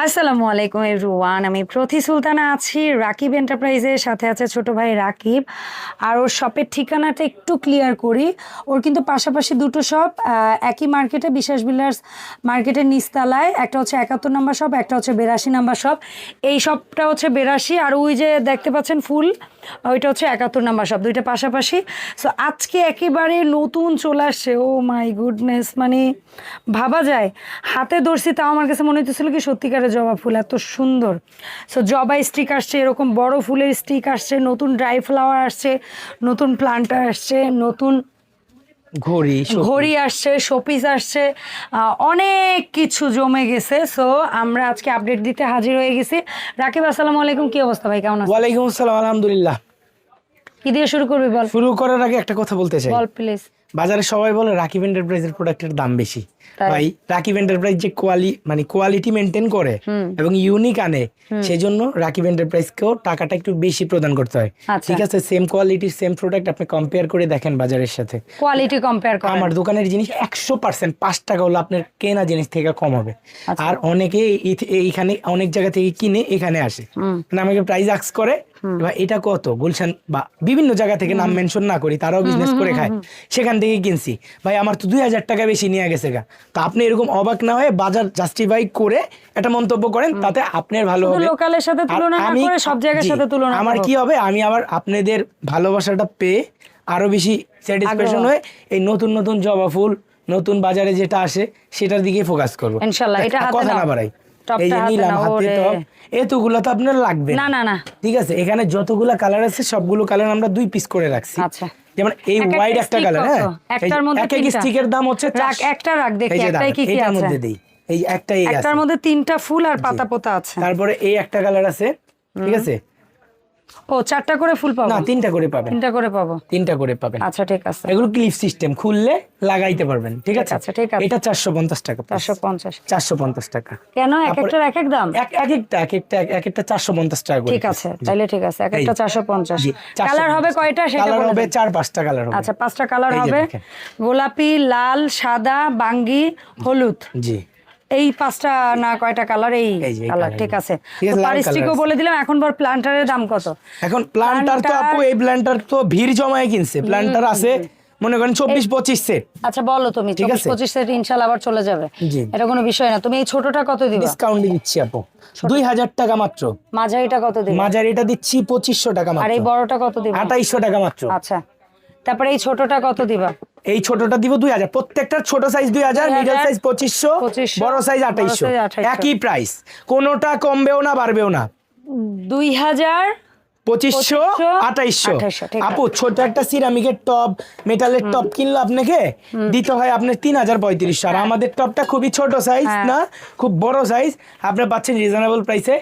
আসসালামু আলাইকুম এভরিওয়ান আমি প্রতি সুলতানা আছি, রাকিব এন্টারপ্রাইজের সাথে আছে ছোট ভাই রাকিব। আর ওর শপের ঠিকানাটা একটু ক্লিয়ার করি। ওর কিন্তু পাশাপাশি দুটো শপ একই মার্কেটে বিশ্বাস বিল্ডার্স মার্কেটের নিস্তালায় একটা হচ্ছে একাত্তর নাম্বার শপ একটা হচ্ছে বেরাশি নাম্বার শপ এই শপটা হচ্ছে বেরাশি, আর ওই যে দেখতে পাচ্ছেন ফুল ওইটা হচ্ছে একাত্তর নাম্বার শব্দ দুইটা পাশাপাশি। সো আজকে একেবারে নতুন চলে আসছে, ও মাই গুডনেস মানে ভাবা যায়। হাতে ধরছি, তাও আমার কাছে মনে হইতেছিল কি সত্যিকারের জবা ফুল, এত সুন্দর। সো জবা স্টিক আসছে, এরকম বড় ফুলের স্টিক আসছে, নতুন ড্রাই ফ্লাওয়ার আসছে, নতুন প্লান্টার আসছে, নতুন ঘড়ি ঘড়ি আসছে শোপিস আসছে আহ, অনেক কিছু জমে গেছে। সো আমরা আজকে আপডেট দিতে হাজির হয়ে গেছি। রাকিব আসসালামু আলাইকুম। কি অবস্থা ভাই? কেমন আছেন? ওয়ালাইকুম আসসালাম আলহামদুলিল্লাহ। কি দিয়ে শুরু করবি বল? শুরু করার আগে একটা কথা বলতে চাই। বল প্লিজ বাজারে সবাই বলে রাকিব এন্টারপ্রাইজের প্রোডাক্টের দাম বেশি? ভাই রাকিব এন্টারপ্রাইজ যে কোয়ালি মানে কোয়ালিটি মেনটেন করে এবং ইউনিক আনে সেজন্য রাকিব এন্টারপ্রাইজকেও টাকাটা একটু বেশি প্রদান করতে হয়। আচ্ছা। ঠিক আছে সেম কোয়ালিটির সেম প্রোডাক্ট আপনি কম্পেয়ার করে দেখেন বাজারের সাথে। কোয়ালিটি কম্পেয়ার কর আমার দোকানের জিনিস একশো পার্সেন্ট পাঁচ টাকা হলো আপনার কেনা জিনিস থেকে কম হবে। আচ্ছা। আর অনেকে এই- এইখানে অনেক জায়গা থেকে কিনে এখানে আসে। মানে আমাকে প্রাইস আক্স করে এবার এটা কত? গুলশান বা বিভিন্ন জায়গা থেকে নাম মেনশন না করি তারাও বিজনেস করে খায়। সেখান থেকে কিনছি। ভাই আমার তো দুই হাজার টাকা বেশি নিয়ে গেছে গা। তো আপনি এরকম অবাক না হয়ে বাজার জাস্টিফাই করে একটা মন্তব্য করেন তাতে আপনার ভালো হবে। লোকালের সাথে তুলনা না আমি- করে সব জায়গার সাথে তুলনা আমার কি হবে? আমি আবার আপনাদের ভালোবাসাটা পেয়ে আরও বেশি স্যাটিসফ্যাকশন হয়ে এই নতুন নতুন জবা ফুল নতুন বাজারে যেটা আসে সেটার দিকে ফোকাস করব। ইনশাল্লাহ, এটা কথা না। বাড়াই। এই যে নিলাম হাতে টপ এতগুলো তো আপনার লাগবে না না। না ঠিক আছে এখানে যতগুলো কালার আছে সবগুলো কালার আমরা দুই পিস করে রাখছি। আচ্ছা। যেমন এই হোয়াইট একটা কালার হ্যাঁ? একটার মধ্যে এক এক স্টিকের দাম হচ্ছে রাখ, একটা রাখ দেখি, একটাই কি কি আছে? মধ্যে দেই। এই একটাই এই আছে। একটার মধ্যে তিনটা ফুল আর পাতা পোতা আছে। তারপরে এই একটা কালার আছে ঠিক আছে? ও চারটা করে ফুল পাবো? না তিনটা করে পাবেন। তিনটা করে পাবো? তিনটা করে পাবেন। আচ্ছা ঠিক আছে। এগুলো ক্লিপ সিস্টেম খুললে লাগাইতে পারবেন ঠিক আছে? আছে, ঠিক আছে। এটা চারশো পঞ্চাশ টাকা চারশো পঞ্চাশ। চারশো পঞ্চাশ টাকা। কেন? এক একটার এক এক দাম? এক এক একটা এক একটা এক একটা চারশো পঞ্চাশ টাকা করে ঠিক আছে তাইলে ঠিক আছে এক একটা চারশো পঞ্চাশ। 450 কালার হবে কয়টা? সেটা কালার হবে চার পাঁচটা কালার হবে। আচ্ছা পাঁচটা কালার হবে গোলাপি লাল সাদা বাঙ্গি হলুদ। জি। এই পাঁচটা না কয়টা কালার এই কালার ঠিক আছে। পারিস্টিকও বলে দিলাম এখন বল প্ল্যান্টারের দাম কত? এখন প্ল্যান্টার তো আপু এই প্ল্যান্টার তো ভিড় জমায় কিনছে। প্ল্যান্টার আছে মনে করেন চব্বিশ পঁচিশ সেট আচ্ছা বলো তুমি চব্বিশ। পঁচিশ সেট ইনশাল্লাহ আবার চলে যাবে। এটা কোনো বিষয় না। তুমি এই ছোটটা কত দিবা? ডিসকাউন্ট দিচ্ছি আপু। দুই হাজার টাকা মাত্র। মাঝারিটা কত দিবা? মাঝারিটা দিচ্ছি পঁচিশশো টাকা আর এই বড়টা কত দিবা? আঠাইশশো টাকা মাত্র। আচ্ছা। তারপরে এই ছোটটা কত দিবা? এই ছোটটা দিব দুই হাজার। প্রত্যেকটা ছোট সাইজ দুই হাজার 2000, মিডল সাইজ পঁচিশশো বড় সাইজ আঠাইশশো। একই প্রাইস কোনোটা কমবেও না বাড়বেও না। দুই হাজার পঁচিশশো আঠাইশশো। 2800, ঠিক আছে। আপু ছোট একটা সিরামিকের টপ মেটালের টপ কিনলো আপনাকে? দিতে হয় আপনার তিন হাজার পঁয়ত্রিশশো। আর আমাদের টপটা খুবই ছোট সাইজ হ্যাঁ। না? খুব বড় সাইজ আপনি পাচ্ছেন রিজনেবল প্রাইসে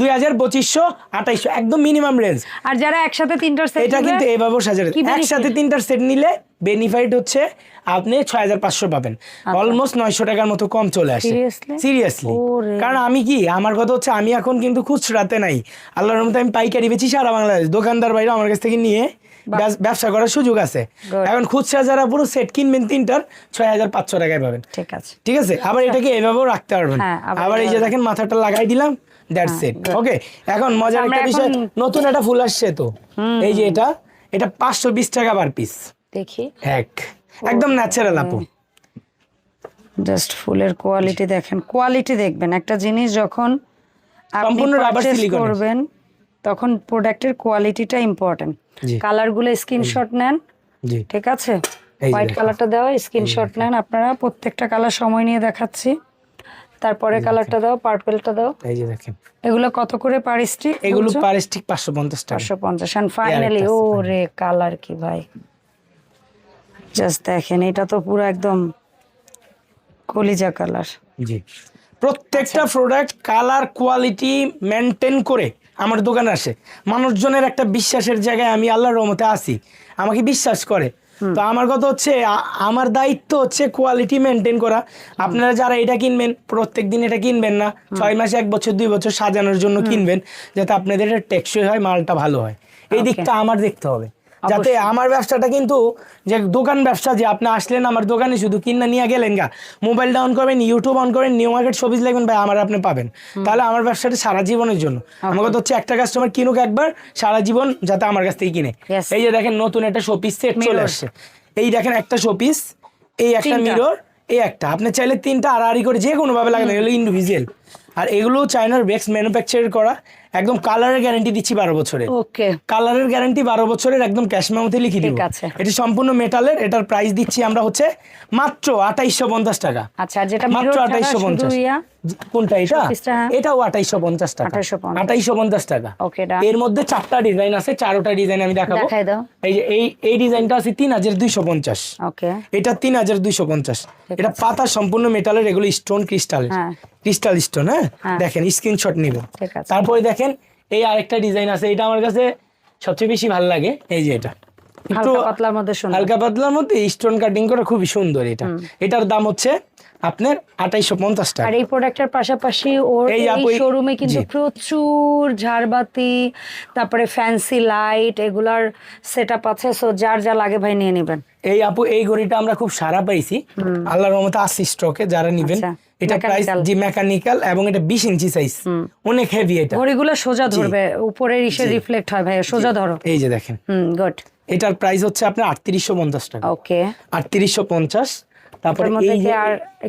দুই হাজার পঁচিশশো আঠাইশশো। একদম মিনিমাম রেঞ্জ আর যারা একসাথে তিনটার সেট এটা কিন্তু এইভাবেও সাজানো একসাথে তিনটার সেট নিলে বেনিফিট হচ্ছে আপনি ছয় হাজার পাঁচশো পাবেন। অলমোস্ট নয়শো টাকার মতো কম চলে আসে। আচ্ছা। সিরিয়াসলি কারণ আমি কি আমার কথা হচ্ছে আমি এখন কিন্তু খুচরাতে নাই। আল্লাহর মতো আমি পাইকারি বেচি সারা বাংলাদেশ। দোকানদার বাইরে আমার কাছ থেকে নিয়ে ব্যবস- করার সুযোগ আছে। এখন খুচরা যারা পুরো সেট কিনবেন তিনটার ছয় হাজার পাঁচশো টাকায় পাবেন। ঠিক আছে। ঠিক আছে? আবার এটাকে এভাবেও রাখতে পারবেন। হ্যাঁ, আবার এই যে দেখেন মাথাটা লাগাই দিলাম দ্যাটস সেট ওকে এখন মজার একটা বিষয় নতুন একটা ফুল আসছে তো। এই যে এটা এটা পাঁচশো বিশ টাকা পার পিস দেখি। এক। একদম ন্যাচারাল আপু। জাস্ট ফুলের কোয়ালিটি দেখেন। কোয়ালিটি দেখবেন। একটা জিনিস যখন আপনি পারচেজ করবেন তখন প্রোডাক্টের কোয়ালিটিটা ইম্পর্টেন্ট। কালারগুলো স্ক্রিনশট নেন ঠিক আছে? হোয়াইট কালারটা দেওয়া স্ক্রিনশট নেন। আপনারা প্রত্যেকটা কালার সময় নিয়ে দেখাচ্ছি। তারপরে কালারটা দাও পার্পেলটা দাও। এই যে দেখেন। এগুলো কত করে পারিস্টি এগুলো পার স্টিক পাঁচশো পঞ্চাশ টাকা। চারশো পঞ্চাশ। অ্যান্ড ফাইনালি আরেকটা ও রে কালার কি ভাই। জাস্ট দেখেন এটা তো পুরো একদম কলিজা কালার। জি। প্রত্যেকটা। প্রোডাক্ট কালার কোয়ালিটি মেনটেন করে আমার দোকানে আসে। মানুষজনের একটা বিশ্বাসের জায়গায় আমি আল্লাহর রহমতে আসি আমাকে বিশ্বাস করে। তো আমার কথা হচ্ছে আমার দায়িত্ব হচ্ছে কোয়ালিটি মেনটেন করা। আপনারা যারা এটা কিনবেন প্রত্যেক দিন এটা কিনবেন না। ছয় মাস এক বছর দুই বছর সাজানোর জন্য কিনবেন যাতে আপনাদের এটা টেকসই হয় মালটা ভালো হয়। এই দিকটা আমার দেখতে হবে। যাতে আমার ব্যবসাটা কিন্তু যে দোকান ব্যবসা যে আপনি আসলেন আমার দোকানে শুধু কিনা নিয়ে গেলেন গা। মোবাইল ডাউন করবেন ইউটিউব অন করেন নিউ মার্কেট সবিজ লাগবেন ভাই আমার আপনি পাবেন। তাহলে আমার ব্যবসাটা সারা জীবনের জন্য। আমার কথা হচ্ছে একটা কাস্টমার কিনুক একবার সারা জীবন যাতে আমার কাছ থেকে কিনে। এই যে দেখেন নতুন একটা শোপিস সেট চলে আসছে। এই দেখেন একটা শোপিস এই একটা মিরর এই একটা। আপনি চাইলে তিনটা আড়াআড়ি করে যে কোনো ভাবে লাগানো এগুলো ইন্ডিভিজুয়াল আর এগুলো চায়নার বেক্স ম্যানুফ্যাকচার করা। একদম কালারের গ্যারান্টি দিচ্ছি বারো বছরের ওকে। কালারের গ্যারান্টি বারো বছরের একদম ক্যাশ মেমোতে লিখে দিব। এটি সম্পূর্ণ মেটালের এটার প্রাইস দিচ্ছি আমরা হচ্ছে মাত্র আঠাইশশো পঞ্চাশ টাকা। আচ্ছা যেটা মাত্র আঠাইশশো পঞ্চাশ। কোনটা এটা। এটাও আঠাইশশো পঞ্চাশ টাকা। 2850 আঠাইশশো পঞ্চাশ টাকা। এর মধ্যে চারটা ডিজাইন আছে চারোটা ডিজাইন আমি দেখাবো। দেখাই দাও। এই যে এই এই ডিজাইনটা আছে তিন হাজার দুইশো পঞ্চাশ। ওকে এটা তিন হাজার দুইশো পঞ্চাশ। এটা পাতা সম্পূর্ণ মেটালের এগুলো স্টোন ক্রিস্টালের হ্যাঁ। ক্রিস্টাল স্টোন হ্যাঁ। দেখেন স্ক্রিনশট ঠিক তারপরে দেখেন এই আরেকটা ডিজাইন আছে এটা আমার কাছে সবচেয়ে বেশি ভালো লাগে। এই যে এটা। একটু পাতলার মধ্যে হালকা পাতলার মধ্যে স্টোন কাটিং করা খুবই সুন্দর এটা। এটার দাম হচ্ছে আপনার আঠাইশো পঞ্চাশ টাকা। আর এই প্রোডাক্টের পাশাপাশি ওর এই শোরুমে কিন্তু প্রচুর ঝাড়বাতি তারপরে ফ্যান্সি লাইট এগুলার সেট আপ আছে সো যার যা লাগে ভাই নিয়ে নেবেন। এই আপু এই ঘড়িটা আমরা খুব সারা পাইছি। আল্লাহর রহমতে আসি স্টকে যারা নিবেন। আচ্ছা, এটা প্রাইস জি মেকানিক্যাল এবং এটা বিশ ইঞ্চি সাইজ অনেক হেভি এটা। ঘড়িগুলো সোজা ধরবে উপরের ইসে রিফ্লেক্ট হয় ভাই সোজা ধরো। এই যে দেখেন। হুম গুড এটার প্রাইস হচ্ছে আপনার আটত্রিশশো পঞ্চাশ টাকা। ওকে আটত্রিশশো পঞ্চাশ। তারপরে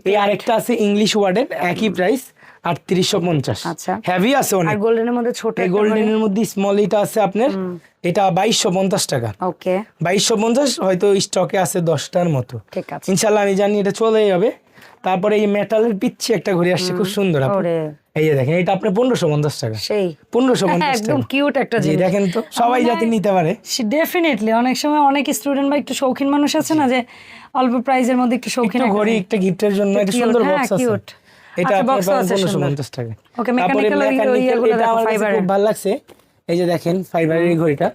এই আরেকটা আছে ইংলিশ ওয়ার্ডের একই প্রাইস আটত্রিশশো পঞ্চাশ। আচ্ছা। হেভি আছে অনেক। গোল্ডেনের মধ্যে ছোট গোল্ডেনের মধ্যে স্মল এটা আছে আপনার এটা বাইশশো পঞ্চাশ টাকা। ওকে বাইশশো পঞ্চাশ হয়তো স্টকে আছে দশটার মতো। ঠিক আছে। ইনশাল্লাহ আমি জানি এটা চলে যাবে। তারপরে এই মেটালের পিচ্ছি একটা ঘড়ি আসছে খুব সুন্দর। এই যে দেখেন এটা আপনার পনেরোশো পঞ্চাশ টাকা। সেই। পনেরোশো হ্যাঁ, পঞ্চাশ একদম কিউট একটা জিনিস। দেখেন তো সবাই যাতে নিতে পারে। ডেফিনেটলি অনেক সময় অনেক স্টুডেন্ট বা একটু শৌখিন মানুষ আছে না যে অল্প প্রাইজের মধ্যে একটু শৌখিন ঘড়ি একটা গিফটের জন্য একটা সুন্দর হ্যাঁ, বক্স আছে। এটা আচ্ছা, আপনার পনেরোশো পঞ্চাশ টাকা। এটা আমার খুব ভালো লাগছে। এই যে দেখেন ফাইবারের ঘড়িটা।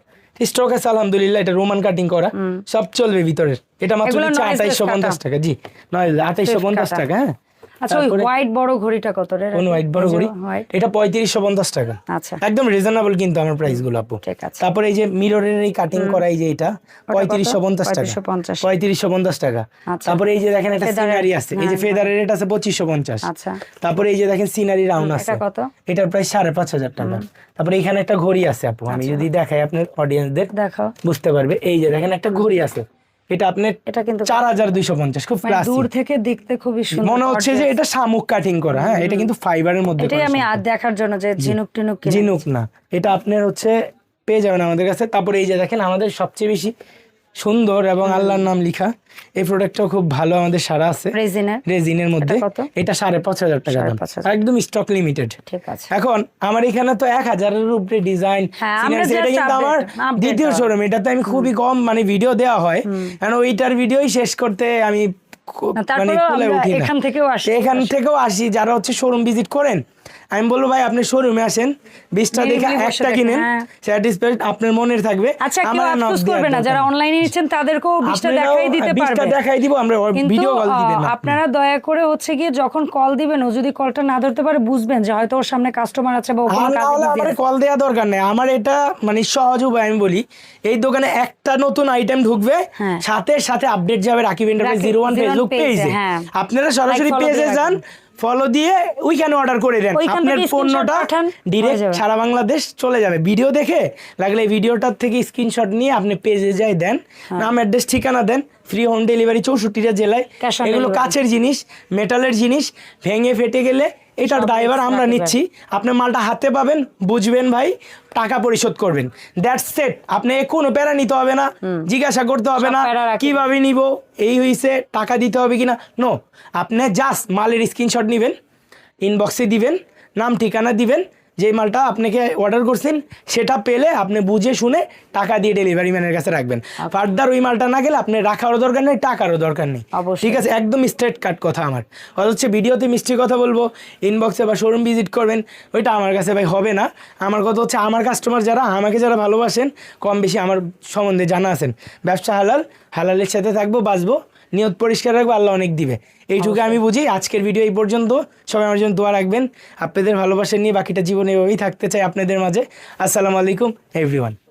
স্টক আছে আলহামদুলিল্লাহ এটা রোমান কাটিং করা। সব চলবে ভিতরের। এটা মাত্র আঠাইশশো আঠাইশো পঞ্চাশ টাকা জি। নয় আঠাইশো পঞ্চাশ টাকা হ্যাঁ। আচ্ছা ওই তারপরে- হোয়াইট বড় ঘড়িটা কত রে কোন হোয়াইট বড় ঘড়ি? এটা পঁয়ত্রিশশো পঞ্চাশ টাকা। আচ্ছা। একদম রিজনেবল কিন্তু আমার প্রাইসগুলো আপু। ঠিক এই যে মিররের এই কাটিং করা এই যে এটা পঁয়ত্রিশশো পঞ্চাশ টাকা। 3550 পঁয়ত্রিশশো পঞ্চাশ টাকা। আচ্ছা। তারপরে এই যে দেখেন একটা সিনারি আছে। এই যে হ্যাঁ, ফেদারের রেট আছে পঁচিশশো পঞ্চাশ। আচ্ছা। তারপরে এই যে দেখেন সিনারি রাউন্ড আছে। এটা কত? এটার প্রাইস সাড়ে পাঁচ হাজার টাকা। তারপরে এখানে একটা ঘড়ি আছে আপু। আমি। যদি দেখাই আপনার অডিয়েন্সদের দেখাও বুঝতে পারবে। এই যে দেখেন একটা ঘড়ি আছে। এটা আপনার এটা কিন্তু চার হাজার দুইশো পঞ্চাশ খুব মানে দূর থেকে দেখতে খুবই সুন্দর মনে হচ্ছে যে এটা শামুক কাটিং করা হ্যাঁ এটা কিন্তু ফাইবারের মধ্যে এটাই আমি আর দেখার জন্য যে ঝিনুক টিনুক ঝিনুক না এটা আপনার হচ্ছে পেয়ে যাবেন আমাদের কাছে। তারপরে এই যে দেখেন আমাদের সবচেয়ে বেশি সুন্দর এবং আল্লাহর নাম লিখা। এই প্রোডাক্টটাও খুব ভালো আমাদের সারা আছে। রেজিনের মধ্যে। এটা সাড়ে পাঁচ হাজার টাকা দাম। একদম স্টক লিমিটেড এখন আমার এখানে তো এক হাজারের উপরে ডিজাইন হ্যাঁ, এটা কিন্তু আমার দ্বিতীয়। শোরুম এটাতে আমি খুবই কম মানে ভিডিও দেওয়া হয়। কারণ ওইটার ভিডিওই শেষ করতে আমি মানে থেকেও আসি। এখান থেকেও আসি যারা হচ্ছে শোরুম ভিজিট করেন আমি বলব ভাই আপনি শোরুমে আসেন বিশটা দেখে একটা কিনেন। হ্যাঁ। স্যাটিসফাইড আপনার মনের থাকবে। আচ্ছা কেউ আমার আফসোস করবে না যারা অনলাইনে নিচ্ছেন তাদেরকেও বিশটা দেখাই দিতে 20টা পারবে। দেখাই দিব আমরা ভিডিও কল দিবেন না আপনারা দয়া করে হচ্ছে গিয়ে যখন কল দিবেন ও যদি কলটা না ধরতে পারে বুঝবেন যে হয়তো ওর সামনে কাস্টমার আছে বা ও কোনো কাজে কল দেওয়া দরকার নেই। আমার এটা মানে সহজ উপায় আমি বলি। এই দোকানে একটা নতুন আইটেম ঢুকবে হ্যাঁ। সাথে সাথে আপডেট যাবে Rakib enterprise zero one 01 Facebook পেজে। আপনারা সরাসরি পেজে যান ফলো দিয়ে ওইখানে অর্ডার করে দেন। আপনার পণ্যটা ডিরেক্ট সারা বাংলাদেশ চলে যাবে। ভিডিও দেখে লাগলে ভিডিওটার থেকে স্ক্রিনশট নিয়ে আপনি পেজে যাই দেন হ্যাঁ। নাম অ্যাড্রেস ঠিকানা দেন ফ্রি হোম ডেলিভারি চৌষট্টিটা জেলায়। এগুলো কাছের জিনিস মেটালের জিনিস ভেঙে ফেটে গেলে এটার ড্রাইভার আমরা নিচ্ছি। আপনি মালটা হাতে পাবেন বুঝবেন ভাই টাকা পরিশোধ করবেন। দ্যাটস সেট আপনি কোনো প্যারা নিতে হবে না জিজ্ঞাসা করতে হবে না। কীভাবে নিব এই হইছে টাকা দিতে হবে কিনা? নো আপনি জাস্ট মালের স্ক্রিনশট নেবেন ইনবক্সে দিবেন নাম ঠিকানা দিবেন যে মালটা আপনাকে অর্ডার করছেন সেটা পেলে আপনি বুঝে শুনে টাকা দিয়ে ডেলিভারি ম্যানের কাছে রাখবেন। ফার্দার ওই মালটা না গেলে আপনি রাখারও দরকার নেই টাকারও দরকার নেই। ঠিক আছে একদম স্ট্রেট কাট কথা আমার। হচ্ছে ভিডিওতে মিষ্টি কথা বলব ইনবক্সে বা শোরুম ভিজিট করবেন ওইটা আমার কাছে ভাই হবে না। আমার কথা হচ্ছে আমার কাস্টমার যারা আমাকে যারা ভালোবাসেন কম বেশি আমার সম্বন্ধে জানা আছেন। ব্যবসা হালাল হালালের সাথে থাকব বাঁচবো। নিয়ত পরিষ্কার রাখব আল্লাহ অনেক দিবে। এইটুকু আমি বুঝি। আজকের ভিডিও এই পর্যন্ত। সবাই আমার জন্য দোয়া রাখবেন। আপনাদের ভালোবাসা নিয়ে বাকিটা জীবন এভাবেই থাকতে চাই আপনাদের মাঝে। আসসালামু আলাইকুম এভরিওয়ান